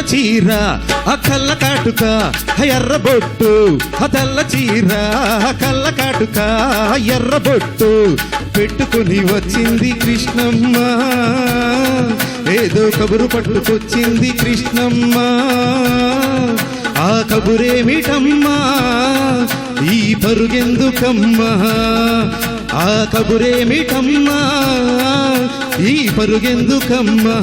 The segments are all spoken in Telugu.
తెల్ల చీర ఆ కళ్ళ కాటుక ఎర్ర బొట్టు ఆ తెల్ల చీర ఆ కళ్ళ కాటుక ఎర్ర బొట్టు పెట్టుకుని వచ్చింది కృష్ణమ్మ. ఏదో కబురు పట్టుకొచ్చింది కృష్ణమ్మ. ఆ కబురేమిటమ్మా ఈ పరుగెందుకమ్మా? ఆ కబురేమిటమ్మా ఈ పరుగెందుకమ్మా?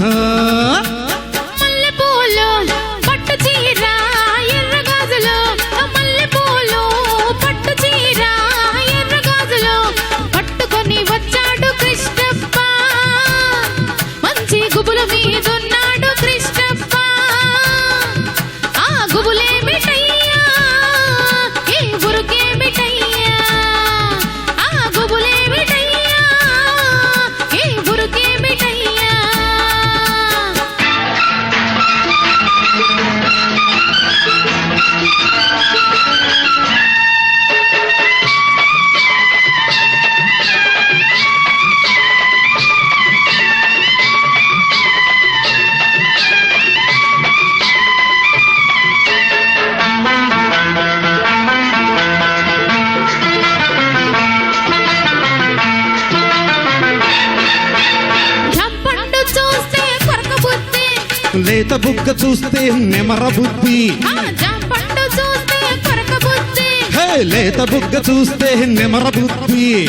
లేత బుగ్గ చూస్తే నెమర బుద్ధి. లేత బుగ్గ చూస్తే నెమర బుద్ధి.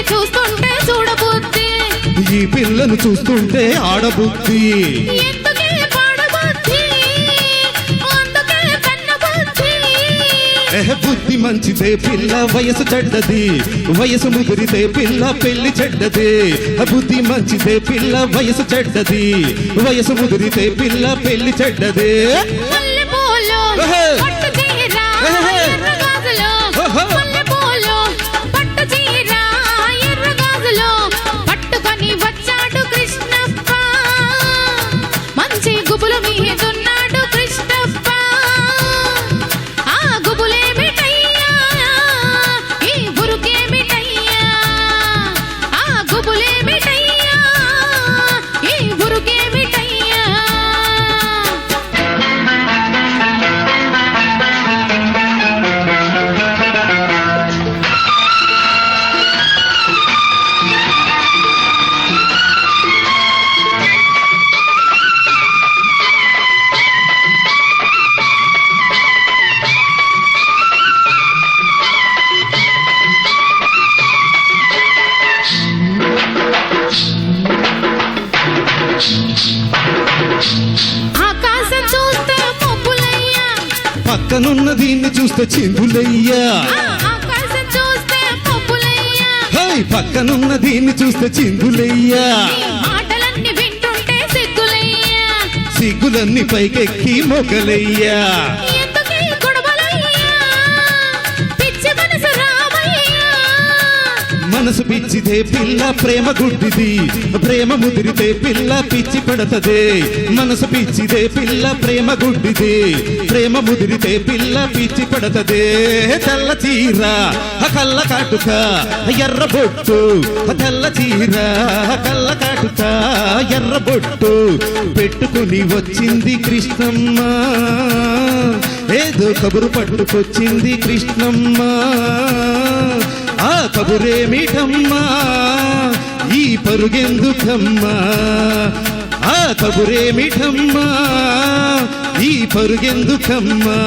చూస్తుంటే చూడబుద్ధి. ఈ పిల్లను చూస్తుంటే ఆడబుద్ధి. బుద్ధి మంచిదే పిల్ల వయసు చెడ్డది. వయసు ముదిరితే పిల్ల పెళ్ళి చెడ్డది. బుద్ధి మంచిదే పిల్ల వయసు చెడ్డది. వయసు ముదిరితే పిల్ల పెళ్ళి చెడ్డది. మల్లెపూలు ఓహో. పక్కనున్న దీన్ని చూస్తే చిందులయ్యా. పక్కనున్న దీన్ని చూస్తే చిందులయ్యా. సిగ్గులన్నీ పైకెక్కి మొగలయ్యా. మనసు పిచ్చిదే పిల్ల ప్రేమ గుడ్డిది. ప్రేమ ముదిరితే పిల్ల పిచ్చి పడతదే. మనసు పిచ్చిదే పిల్ల ప్రేమ గుడ్డిది. ప్రేమ ముదిరితే పిల్ల పిచ్చి పడతదే. తెల్ల చీర కళ్ళ కాటుక ఎర్ర బొట్టు. ఆ తెల్ల చీర కళ్ళ కాటుక ఎర్ర బొట్టు. పెట్టుకుని వచ్చింది కృష్ణమ్మ. ఏదో కబురు పట్టుకొచ్చింది కృష్ణమ్మ. ఆ కబురేమిటమ్మా ఈ పరుగెందుకమ్మా. ఆ కబురేమిటమ్మా ఈ పరుగెందుకమ్మా.